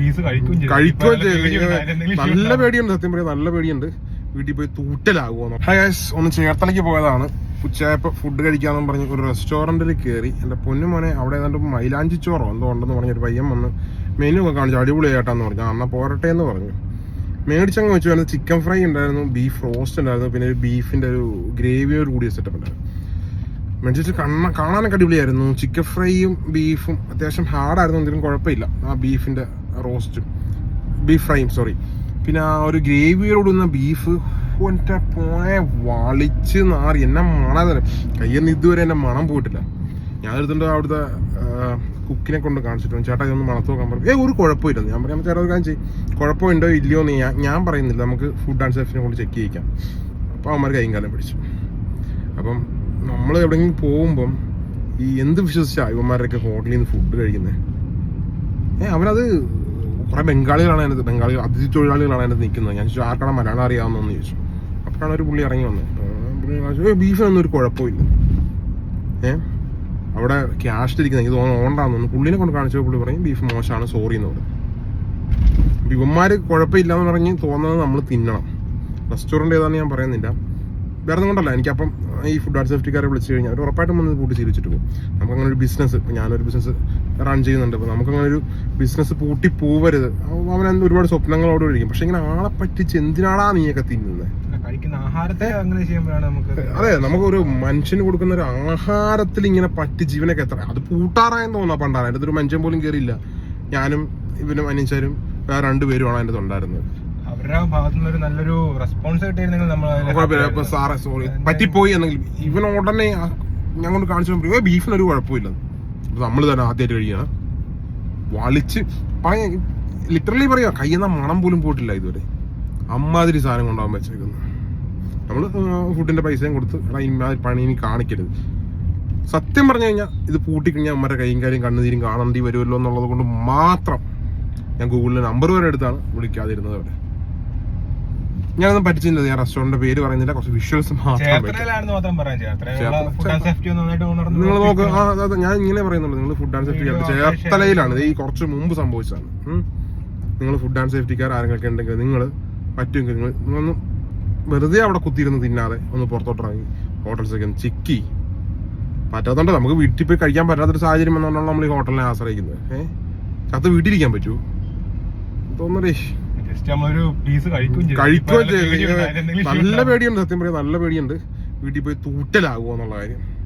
Piece കഴിക്കും. കഴിക്കുകയും ചെയ്തു. നല്ല പേടിയുണ്ട് സത്യം പറയാം. നല്ല പേടിയുണ്ട്. വീട്ടിൽ പോയി തൂറ്റലാകുമോ ഹായ് ഗൈസ് ഒന്ന് ചേർത്തലയ്ക്ക് പോയതാണ്. ഉച്ചയായപ്പോൾ ഫുഡ് കഴിക്കാമെന്ന് പറഞ്ഞ് ഒരു റെസ്റ്റോറന്റിൽ കയറി എന്റെ പൊന്നുമോനെ അവിടെ ഏതാണ്ട് മൈലാഞ്ചി ചോറോ എന്തോ ഉണ്ടെന്ന് പറഞ്ഞ ഒരു പയ്യൻ വന്ന് മെനു ഒക്കെ കാണിച്ചു. അടിപൊളിയായിട്ടാന്ന് പറഞ്ഞു. അന്ന പോരട്ടെ എന്ന് പറഞ്ഞു. മേടിച്ചങ്ങ് വെച്ചു. വരുന്നത് ചിക്കൻ ഫ്രൈ ഉണ്ടായിരുന്നു ബീഫ് റോസ്റ്റ് ഉണ്ടായിരുന്നു പിന്നെ ഒരു ബീഫിന്റെ ഒരു ഗ്രേവിയോട് കൂടിയ സെറ്റപ്പ് ഉണ്ടായിരുന്നു. മേടിച്ചിട്ട് കണ്ണ കാണാനൊക്കെ അടിപൊളിയായിരുന്നു. ചിക്കൻ ഫ്രൈയും ബീഫും അത്യാവശ്യം ഹാർഡായിരുന്നു എന്തെങ്കിലും കുഴപ്പമില്ല. ആ ബീഫിന്റെ റോസ്റ്റും. ബീഫ് ഫ്രൈയും സോറി പിന്നെ ആ ഒരു ഗ്രേവിയോടുന്ന ബീഫ് ഒറ്റ പോയെ വളിച്ച് നാറി. എന്നെ മണം കയ്യിൽ നിന്ന് ഇതുവരെ എന്നെ മണം പോയിട്ടില്ല. ഞാൻ എടുത്തിട്ട് അവിടുത്തെ കുക്കിനെ കൊണ്ട് കാണിച്ചിട്ടുണ്ട് ചേട്ടാ ഇതൊന്ന് മണത്ത് നോക്കാൻ പറഞ്ഞു ഏ ഒരു കുഴപ്പമില്ല. ഞാൻ പറയാം ചേട്ടാ ഒരു ചെയ്യും. കുഴപ്പമുണ്ടോ ഇല്ലയോ എന്ന് ഞാൻ ഞാൻ പറയുന്നില്ല. നമുക്ക് ഫുഡ് ആൻഡ് സേഫിനെ കൊണ്ട് ചെക്ക് ചെയ്യിക്കാം. അപ്പോൾ അവന്മാർ കൈയും കാലം പിടിച്ചു. അപ്പം നമ്മൾ എവിടെയെങ്കിലും പോകുമ്പം ഈ എന്ത് വിശ്വസിച്ചാ ഇവന്മാരുടെയൊക്കെ ഹോട്ടലിൽ നിന്ന് ഫുഡ് കഴിക്കുന്നത് ഏ അവനത് കുറെ ബംഗാളികളാണ് അതിനകത്ത് ബംഗാളി അതിഥി തൊഴിലാളികളാണ് അതിനകത്ത് നിൽക്കുന്നത്. ഞാൻ ചോദിച്ചു ആർക്കാണ് മലയാളം അറിയാവുന്നതെന്ന് ചോദിച്ചു. അപ്പോഴാണ് ഒരു പുള്ളി ഇറങ്ങി വന്നത്. ബീഫ് ബീഫിനൊന്നും ഒരു കുഴപ്പമില്ല. ഏ? അവിടെ ക്യാഷ് ഇരിക്കുന്നത് എനിക്ക് തോന്നുന്നു ഓണ്ടാന്ന് തോന്നുന്നു. പുള്ളിനെ കൊണ്ട് കാണിച്ചപ്പോൾ പുള്ളി പറയും ബീഫ് മോശമാണ് സോറി എന്ന് പറയും. യുവന്മാർ കുഴപ്പമില്ല എന്ന് പറഞ്ഞ് തോന്നുന്നത് നമ്മൾ തിന്നണം. റെസ്റ്റോറന്റ് ഏതാണെന്ന് ഞാൻ പറയുന്നില്ല. വേറെ കൊണ്ടല്ല. എനിക്കപ്പം ഈ ഫുഡ് ആൻഡ് സേഫ്റ്റിക്കാരെ വിളിച്ചു കഴിഞ്ഞാൽ അവർ ഉറപ്പായിട്ടും വന്ന് പൂട്ടി ചിരിച്ചിട്ട് പോകും. നമുക്കങ്ങനെ ഒരു ബിസിനസ് ഞാനൊരു ബിസിനസ് റൺ ചെയ്യുന്നുണ്ട്. അപ്പോൾ നമുക്കങ്ങനെ ഒരു ബിസിനസ് പൂട്ടി പോവരുത്. അവൻ എന്ത് ഒരുപാട് സ്വപ്നങ്ങളോട് ഇരിക്കും. പക്ഷെ ഇങ്ങനെ ആളെ പറ്റിച്ച് എന്തിനാടാ നീയൊക്കെ തിന്നുന്നത് അതെ കഴിക്കുന്ന ആഹാരത്തെ അങ്ങനെ ചെയ്യുമ്പോഴാണ് നമുക്ക് അതെ നമുക്കൊരു മനുഷ്യന് കൊടുക്കുന്ന ഒരു ആഹാരത്തിൽ ഇങ്ങനെ പറ്റി ജീവനൊക്കെ എത്ര അത് പൂട്ടാറായെന്ന് തോന്നാ പണ്ടാണ് അതിന്റെ ഒരു മനുഷ്യൻ പോലും കയറിയില്ല ഞാനും ഇവനും അനിച്ചാരും വേറെ രണ്ടുപേരുമാണ് അതിന്റെ ഉണ്ടായിരുന്നത് അവരുടെ ഭാഗത്തുനിന്ന് ഒരു നല്ലൊരു റെസ്പോൺസ് കിട്ടിയിരുന്നെങ്കിൽ നമ്മൾ സാറേ സോറി പറ്റിപ്പോയി എന്നെങ്കിൽ ഇവൻ ഉടനെ ഞങ്ങൾ കാണിച്ചു ബീഫിന് ഒരു കുഴപ്പമില്ല. നമ്മൾ തന്നെ ആദ്യമായിട്ട് കഴിയാ. വളിച്ച് പറയാ ലിറ്ററലി പറയാ കയ്യുന്ന മണം പോലും പോയിട്ടില്ല ഇതുവരെ. അമ്മാതിരി സാധനം കൊണ്ടാവാൻ വെച്ചേക്കുന്നത് നമ്മൾ ഫുഡിന്റെ പൈസയും കൊടുത്ത് എടാ ഇമ്മാതിരി പണി ഇനി കാണിക്കരുത്. സത്യം പറഞ്ഞു കഴിഞ്ഞാൽ ഇത് പൂട്ടിക്കഴിഞ്ഞാൽ അമ്മയുടെ കൈയും കാര്യം കണ്ണുനീരും കാണേണ്ടി വരുമല്ലോ എന്നുള്ളത് കൊണ്ട് മാത്രം ഞാൻ ഗൂഗിളിൽ നമ്പർ വരെ എടുത്താണ് വിളിക്കാതിരുന്നത് അവിടെ. ഞാനൊന്നും പഠിച്ചില്ല ഞാൻ റെസ്റ്റോറന്റിന്റെ പേര് പറയുന്നില്ല. കുറച്ച് വിഷ്വൽസ് മാത്രം നിങ്ങൾ നോക്ക്. ഞാൻ ഇങ്ങനെ പറയുന്നുള്ളൂ. നിങ്ങൾ ഫുഡ് ആൻഡ് സേഫ്റ്റി ചേർത്തലയിലാണ് ഈ കുറച്ച് മുമ്പ് സംഭവിച്ചതാണ്. നിങ്ങൾ ഫുഡ് ആൻഡ് സേഫ്റ്റിക്കാർ ആരെങ്കിലും ഉണ്ടെങ്കിൽ നിങ്ങൾ പറ്റുമെങ്കിൽ നിങ്ങൾ നിങ്ങളൊന്ന് വെറുതെ അവിടെ കുത്തിയിരുന്ന് തിന്നാതെ ഒന്ന് പുറത്തോട്ടിറങ്ങി ഹോട്ടൽസ് ഹോട്ടൽസൊക്കെ ഒന്ന് ചിക്കി. പറ്റാത്തോണ്ട് നമുക്ക് വീട്ടിൽ പോയി കഴിക്കാൻ പറ്റാത്തൊരു സാഹചര്യം എന്നുള്ള നമ്മൾ ഈ ഹോട്ടലിനെ ആശ്രയിക്കുന്നത്. ഏഹ് അത് വീട്ടിലിരിക്കാൻ പറ്റൂ. തോന്നണേ. ജസ്റ്റ് നമ്മളൊരു പീസ് കഴിക്കും. കഴിക്കുകയും ചെയ്യും നല്ല പേടിയുണ്ട് സത്യം പറയാം. നല്ല പേടിയുണ്ട്. വീട്ടിൽ പോയി തൂറ്റലാകുമോ എന്നുള്ള കാര്യം.